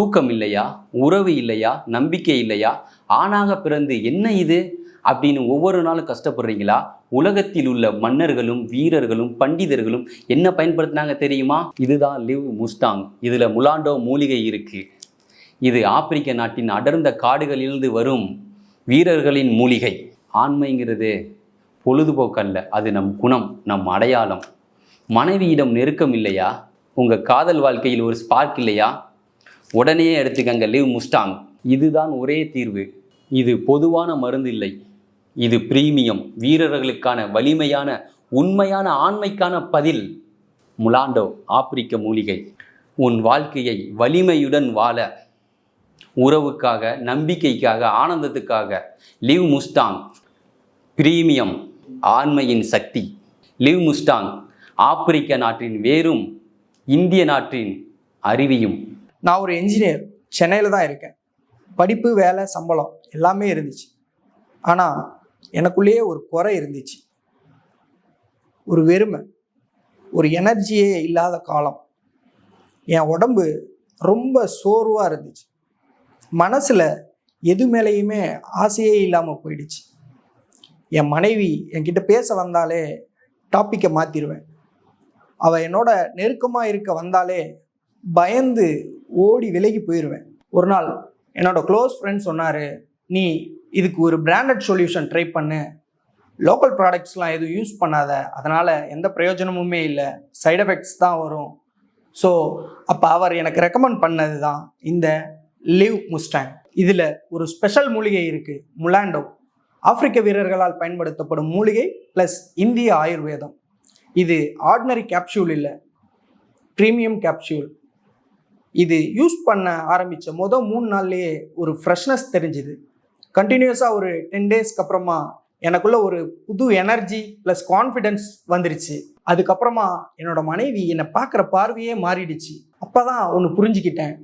தூக்கம் இல்லையா? உறவு இல்லையா? நம்பிக்கை இல்லையா? ஆணாக பிறந்து என்ன இது? அப்படின்னு ஒவ்வொரு நாளும் கஷ்டப்படுறீங்களா? உலகத்தில் உள்ள மன்னர்களும் வீரர்களும் பண்டிதர்களும் என்ன பயன்படுத்தினாங்க தெரியுமா? இதுதான் லிவ் முஸ்டாங் இதில் முலாண்டோ மூலிகை இருக்கு. இது ஆப்பிரிக்க நாட்டின் அடர்ந்த காடுகளிலிருந்து வரும் வீரர்களின் மூலிகை. ஆண்மைங்கிறது பொழுதுபோக்கல்ல. அது நம் குணம் நம் அடையாளம். மனைவியிடம் நெருக்கம் இல்லையா? உங்கள் காதல் வாழ்க்கையில் ஒரு ஸ்பார்க் இல்லையா? உடனே எடுத்துக்கங்க லிவ் முஸ்டாங் இதுதான் ஒரே தீர்வு. இது பொதுவான மருந்து இல்லை. இது பிரீமியம் வீரர்களுக்கான வலிமையான உண்மையான ஆண்மைக்கான பதில். முலாண்டோ ஆப்பிரிக்க மூலிகை. உன் வாழ்க்கையை வலிமையுடன் வாழ உறவுக்காக நம்பிக்கைக்காக ஆனந்தத்துக்காக லிவ் முஸ்டாங் பிரீமியம் ஆண்மையின் சக்தி. லிவ் முஸ்டாங் ஆப்பிரிக்க நாட்டின் வேரும் இந்திய நாட்டின் அறிவியும். நான் ஒரு என்ஜினியர் சென்னையில் தான் இருக்கேன். படிப்பு வேலை சம்பளம் எல்லாமே இருந்துச்சு. ஆனால் எனக்குள்ளேயே ஒரு குறை இருந்துச்சு. ஒரு வெறுமை ஒரு எனர்ஜியே இல்லாத காலம். என் உடம்பு ரொம்ப சோர்வாக இருந்துச்சு. மனசில் எது மேலேயுமே ஆசையே இல்லாமல் போயிடுச்சு. என் மனைவி என்கிட்ட பேச வந்தாலே டாப்பிக்கை மாற்றிடுவேன் அவள் என்னோட நெருக்கமாக இருக்க வந்தாலே பயந்து ஓடி விலகி போயிடுவேன் ஒரு நாள் என்னோட க்ளோஸ் ஃப்ரெண்ட் சொன்னார் நீ இதுக்கு ஒரு பிராண்டட் சொல்யூஷன் ட்ரை பண்ணு. லோக்கல் ப்ராடக்ட்ஸ்லாம் எதுவும் யூஸ் பண்ணாத. அதனால் எந்த பிரயோஜனமுமே இல்லை. சைட் எஃபெக்ட்ஸ் தான் வரும். ஸோ அப்போ அவர் எனக்கு ரெக்கமெண்ட் பண்ணது தான் இந்த லிவ் முஸ்டாங் இதில் ஒரு ஸ்பெஷல் மூலிகை இருக்குது முலாண்டோ ஆப்பிரிக்க வீரர்களால் பயன்படுத்தப்படும் மூலிகை ப்ளஸ் இந்திய ஆயுர்வேதம். இது ஆர்டினரி கேப்சியூல் இல்லை ப்ரீமியம் கேப்சியூல் இது யூஸ் பண்ண ஆரம்பித்த மொதல் மூணு நாள்லேயே ஒரு ஃப்ரெஷ்னஸ் தெரிஞ்சுது. கண்டினியூஸாக ஒரு டென் டேஸ்க்கு அப்புறமா எனக்குள்ள ஒரு புது எனர்ஜி ப்ளஸ் கான்ஃபிடென்ஸ் வந்துருச்சு. அதுக்கப்புறமா என்னோட மனைவி என்னை பார்க்குற பார்வையே மாறிடுச்சு. அப்போ தான் ஒன்று புரிஞ்சுக்கிட்டேன்.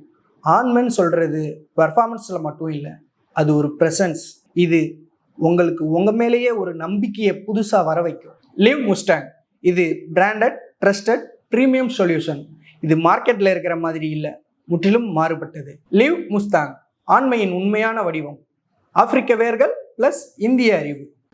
ஆண்மன் சொல்கிறது பெர்ஃபார்மன்ஸில் மட்டும் இல்லை அது ஒரு ப்ரெசன்ஸ் இது உங்களுக்கு உங்கள் மேலேயே ஒரு நம்பிக்கையை புதுசாக வர வைக்கும். லிவ் முஸ்டாங் இது பிராண்டட் ட்ரஸ்டட் ப்ரீமியம் சொல்யூஷன் இது மார்க்கெட்டில் இருக்கிற மாதிரி இல்லை. முற்றிலும் மாறுபட்டது. லிவ் முஸ்தாங் ஆண்மையின் உண்மையான வடிவம். ஆப்பிரிக்க வேர்கள் ப்ளஸ் இந்திய அறிவு.